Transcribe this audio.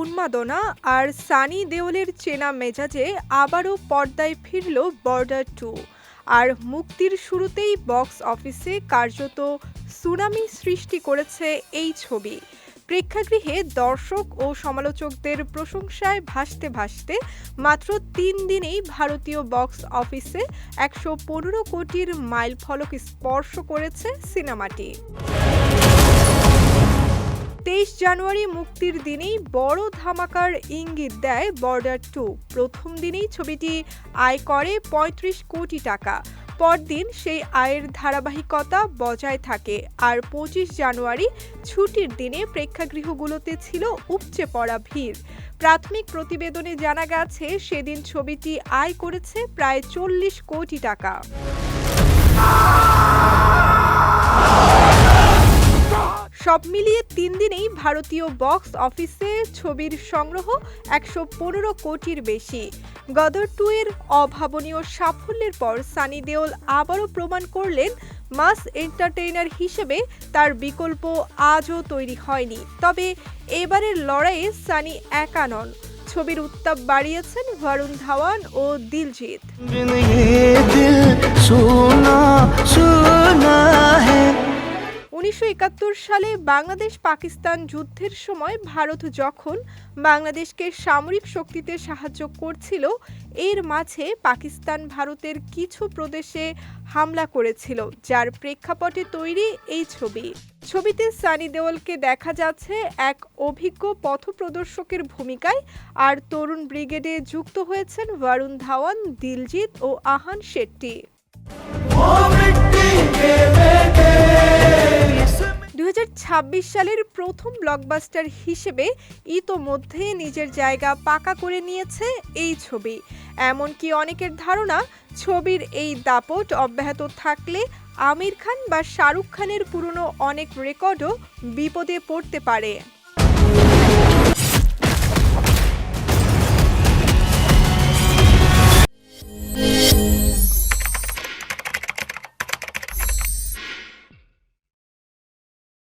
উন্মাদনা আর সানি দেওলের চেনা মেজাজে আবারও পর্দায় ফিরল বর্ডার টু। আর মুক্তির শুরুতেই বক্স অফিসে কার্যত সুনামি সৃষ্টি করেছে এই ছবি। প্রেক্ষাগৃহে দর্শক ও সমালোচকদের প্রশংসায় ভাসতে ভাসতে মাত্র তিন দিনেই ভারতীয় বক্স অফিসে একশো পনেরো কোটির মাইল ফলক স্পর্শ করেছে সিনেমাটি। তেইশ জানুয়ারি মুক্তির দিনেই বড় ধামাকার ইঙ্গিত দেয় বর্ডার টু প্রথম দিনেই ছবিটি আয় করে পঁয়ত্রিশ কোটি টাকা। পরদিন সেই আয়ের ধারাবাহিকতা বজায় থাকে। আর পঁচিশ জানুয়ারি ছুটির দিনে প্রেক্ষাগৃহগুলোতে ছিল উপচে পড়া ভিড়। প্রাথমিক প্রতিবেদনে জানা গেছে, সেদিন ছবিটি আয় করেছে প্রায় চল্লিশ কোটি টাকা। সব মিলিয়ে তিন দিনেই ভারতীয় বক্স অফিসে ছবির সংগ্রহ একশো পনেরো কোটির বেশি। গদর টু এর অভাবনীয় সাফল্যের পর সানি দেওল আবারও প্রমাণ করলেন, মাস এন্টারটেইনার হিসেবে তার বিকল্প আজও তৈরি হয়নি। তবে এবারের লড়াইয়ে সানি একা নন। ছবির উত্তাপ বাড়িয়েছেন বরুণ ধাওয়ান ও দিলজিৎ। উনিশশো একাত্তর সালে বাংলাদেশ পাকিস্তান যুদ্ধের সময় ভারত যখন বাংলাদেশকে সামরিক শক্তিতে সাহায্য করছিল, এর মাঝে পাকিস্তান ভারতের কিছু প্রদেশে হামলা করেছিল, যার প্রেক্ষাপটে তৈরি এই ছবি। ছবিতে সানি দেওলকে দেখা যাচ্ছে এক অভিজ্ঞ পথপ্রদর্শকের ভূমিকায়, আর তরুণ ব্রিগেডে যুক্ত হয়েছেন বরুণ ধাওয়ান দিলজিৎ ও আহান শেট্টি। সালের প্রথম ব্লকবাস্টার হিসেবে ইতোমধ্যে নিজের জায়গা পাকা করে নিয়েছে এই ছবি। এমনকি অনেকের ধারণা, ছবির এই দাপট অব্যাহত থাকলে আমির খান বা শাহরুখ খানের পুরনো অনেক রেকর্ডও বিপদে পড়তে পারে।